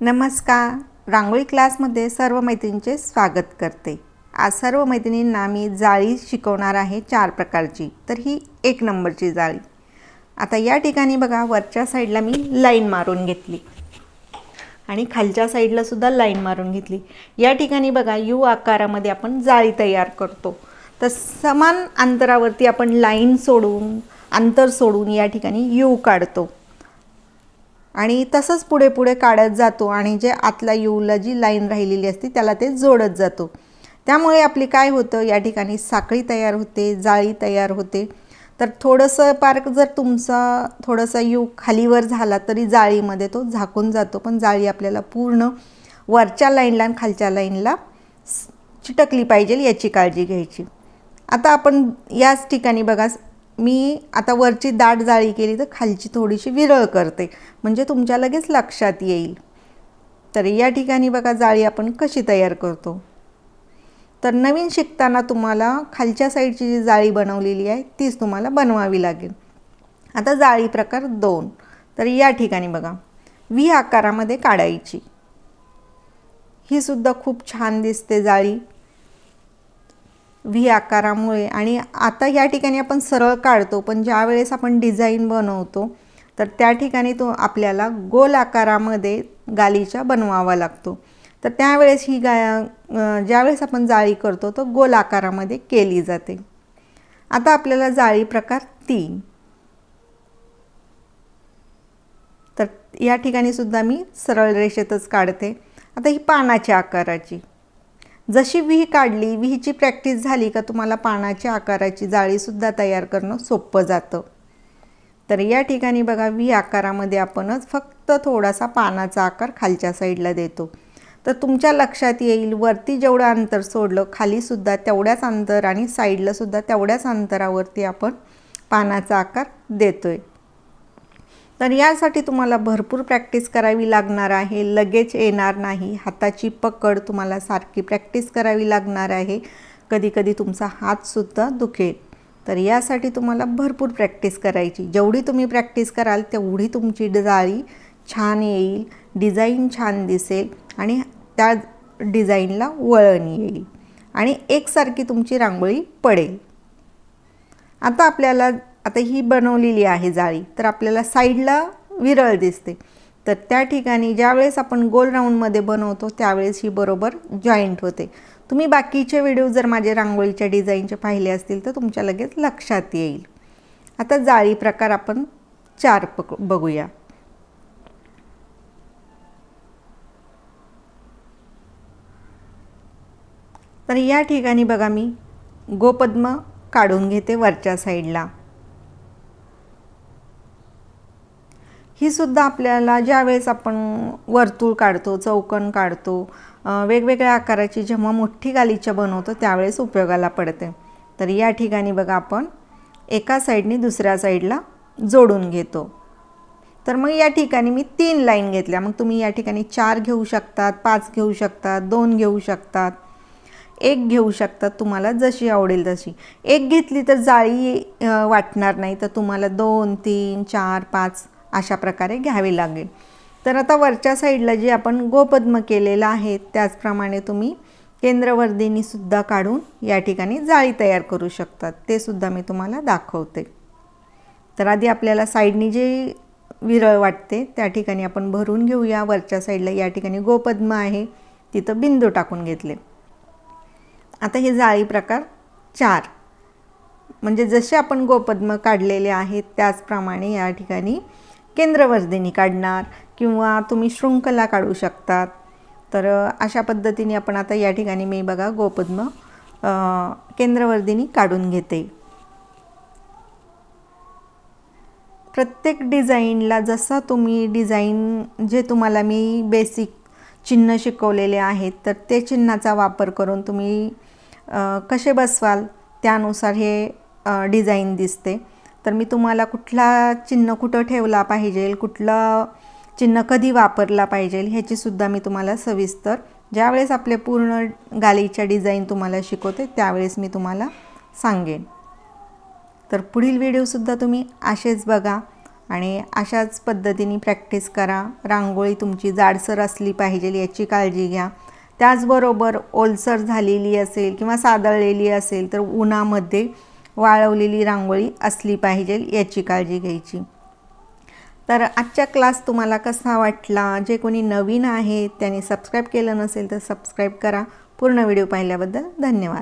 नमस्कार. रांगोळी क्लासमध्ये सर्व मैत्रिणींचे स्वागत करते. आज सर्व मैत्रिणींना मी जाळी शिकवणार आहे चार प्रकारची. तर ही एक नंबरची जाळी. आता या ठिकाणी बघा वरच्या साईडला मी लाईन मारून घेतली. आणि खालच्या साईडला सुद्धा लाईन मारून घेतली. या ठिकाणी बघा यू आकारामध्ये आपण जाळी तयार करतो. तर समान अंतरावरती आपण लाईन सोडून अंतर सोडून या ठिकाणी यू काढतो. आणि तसंच पुढे पुढे काढत जातो आणि जे आतला यूला जी लाईन राहिलेली असते त्याला ते जोडत जातो. त्यामुळे आपली काय होतं या ठिकाणी साखळी तयार होते जाळी तयार होते. तर थोडंसं पार्क जर तुमचा थोडंसं यू खालीवर झाला तरी जाळीमध्ये तो झाकून जातो पण जाळी आपल्याला पूर्ण वरच्या लाईनला आणि खालच्या लाईनला चिटकली पाहिजे याची काळजी घ्यायची. आता आपण याच ठिकाणी बघा मी आता वरची दाट जाळी केली तर खालची थोडीशी विरळ करते. म्हणजे तुमच्या लगेच लक्षात येईल. तर या ठिकाणी बघा जाळी आपण कशी तयार करतो. तर नवीन शिकताना तुम्हाला खालच्या साईडची जी जाळी बनवलेली आहे तीच तुम्हाला बनवावी लागेल. आता जाळी प्रकार दोन. तर या ठिकाणी बघा व्ही आकारामध्ये काढायची. ही सुद्धा खूप छान दिसते जाळी. व्ही आकारामुळे. आणि आता या ठिकाणी आपण सरळ काढतो पण ज्या वेळेस आपण डिझाईन बनवतो तर त्या ठिकाणी तो आपल्याला गोल आकारामध्ये गालीचा बनवावा लागतो. तर त्यावेळेस ही गा ज्यावेळेस आपण जाळी करतो तो गोल आकारामध्ये केली जाते. आता आपल्याला जाळी प्रकार तीन. तर या ठिकाणी सुद्धा मी सरळ रेषेतच काढते. आता ही पानाच्या आकाराची. जशी विही काढली विहीची प्रॅक्टिस झाली का तुम्हाला पानाच्या आकाराची जाळीसुद्धा तयार करणं सोपं जातं. तर या ठिकाणी बघा व्ही आकारामध्ये आपणच फक्त थोडासा पानाचा आकार खालच्या साईडला देतो. तर तुमच्या लक्षात येईल वरती जेवढं अंतर सोडलं खालीसुद्धा तेवढ्याच अंतर आणि साईडलासुद्धा तेवढ्याच अंतरावरती आपण पानाचा आकार देतो आहे तर यासाठी तुम्हाला भरपूर प्रॅक्टिस करावी लागणार आहे. लगेच येणार नाही. हाताची पकड तुम्हाला सारखी प्रॅक्टिस करावी लागणार आहे. कधीकधी तुमचा हातसुद्धा दुखेल. तर यासाठी तुम्हाला भरपूर प्रॅक्टिस करायची. जेवढी तुम्ही प्रॅक्टिस कराल तेवढी तुमची जाळी छान येईल. डिझाईन छान दिसेल आणि त्या डिझाईनला वळण येईल. आणि एकसारखी तुमची रांगोळी पडेल. आता आपल्याला आता ही बनवलेली आहे जाळी. तर आपल्याला साईडला विरळ दिसते. तर त्या ठिकाणी ज्यावेळेस आपण गोल राऊंडमध्ये बनवतो त्यावेळेस ही बरोबर जॉईंट होते. तुम्ही बाकीचे व्हिडिओ जर माझे रांगोळीच्या डिझाईनचे पाहिले असतील तर तुमच्या लगेच लक्षात येईल. आता जाळी प्रकार आपण चार पक बघूया. तर या ठिकाणी बघा मी गोपद्म काढून घेते वरच्या साईडला. ही सुद्धा आपल्याला ज्यावेळेस आपण वर्तुळ काढतो चौकन काढतो वेगवेगळ्या आकाराची जेव्हा मोठी गालीच्या बनवतो त्यावेळेस उपयोगाला पडते. तर या ठिकाणी बघा आपण एका साईडने दुसऱ्या साईडला जोडून घेतो. तर मग या ठिकाणी मी तीन लाईन घेतल्या. मग तुम्ही या ठिकाणी चार घेऊ शकतात पाच घेऊ शकतात दोन घेऊ शकतात एक घेऊ शकतात. तुम्हाला जशी आवडेल तशी. एक घेतली तर जाळी वाटणार नाही. तर तुम्हाला दोन तीन चार पाच अशा प्रकारे घ्यावे लागेल. तर आता वरच्या साईडला जे आपण गोपद्म केलेलं आहे त्याचप्रमाणे तुम्ही केंद्रवर्धिनीसुद्धा काढून या ठिकाणी जाळी तयार करू शकतात. ते सुद्धा मी तुम्हाला दाखवते. तर आधी आपल्याला साईडनी जे विरळ वाटते त्या ठिकाणी आपण भरून घेऊया. वरच्या साईडला या ठिकाणी गोपद्म आहे तिथं बिंदू टाकून घेतले. आता हे जाळी प्रकार चार. म्हणजे जसे आपण गोपद्म काढलेले आहेत त्याचप्रमाणे या ठिकाणी केंद्रवर्धिनी काढणार किंवा तुम्ही शृंखला काढू शकतात. तर अशा पद्धतीने आपण आता या ठिकाणी मी बघा गोपद्म केंद्रवर्धिनी काढून घेते. प्रत्येक डिझाईनला जसा तुम्ही डिझाईन जे तुम्हाला मी बेसिक चिन्ह शिकवलेले आहेत तर ते चिन्हाचा वापर करून तुम्ही कसे बसवाल त्यानुसार हे डिझाईन दिसते. तर मी तुम्हाला कुठला चिन्ह कुठं ठेवला पाहिजे कुठलं चिन्ह कधी वापरला पाहिजे ह्याचीसुद्धा मी तुम्हाला सविस्तर ज्यावेळेस आपले पूर्ण गालीच्या डिझाईन तुम्हाला शिकवते त्यावेळेस मी तुम्हाला सांगेन. तर पुढील व्हिडिओसुद्धा तुम्ही असेच बघा आणि अशाच पद्धतीने प्रॅक्टिस करा. रांगोळी तुमची जाडसर असली पाहिजे याची काळजी घ्या. त्याचबरोबर ओलसर झालेली असेल किंवा सादळलेली असेल तर उन्हामध्ये वाळवलेली रांगोळी असली पाहिजे याची काळजी घ्यायची. तर आजच्या क्लास तुम्हाला कसा वाटला? जे कोणी नवीन आहे त्यांनी सबस्क्राईब केलं नसेल तर सबस्क्राईब करा. पूर्ण व्हिडिओ पाहिल्याबद्दल धन्यवाद.